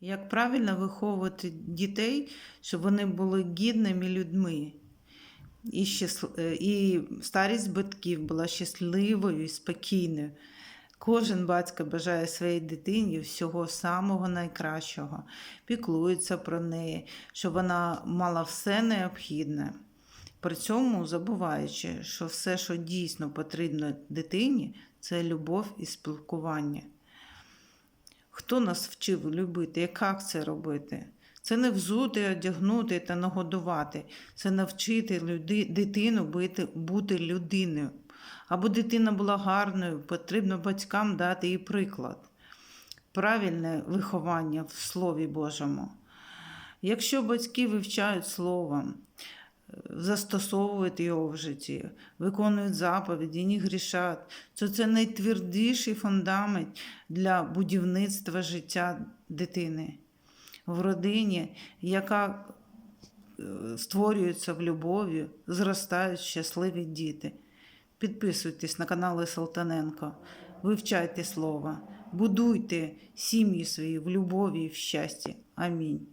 Як правильно виховувати дітей, щоб вони були гідними людьми, і, щасл... е, і старість батьків була щасливою і спокійною. Кожен батько бажає своїй дитині всього самого найкращого, піклується про неї, щоб вона мала все необхідне. При цьому забуваючи, що все, що дійсно потрібно дитині, це любов і спілкування. Хто нас вчив любити, як це робити? Це не взути, одягнути та нагодувати, це навчити люди, дитину бути, бути людиною. Аби дитина була гарною, потрібно батькам дати їй приклад, правильне виховання в Слові Божому. Якщо батьки вивчають Слово, застосовують його в житті, виконують заповіді, не грішать, то це найтвердіший фундамент для будівництва життя дитини в родині, яка е, створюється в любові, зростають щасливі діти. Підписуйтесь на канали Салтаненко, вивчайте слово, будуйте сім'ї свої в любові і в щасті. Амінь.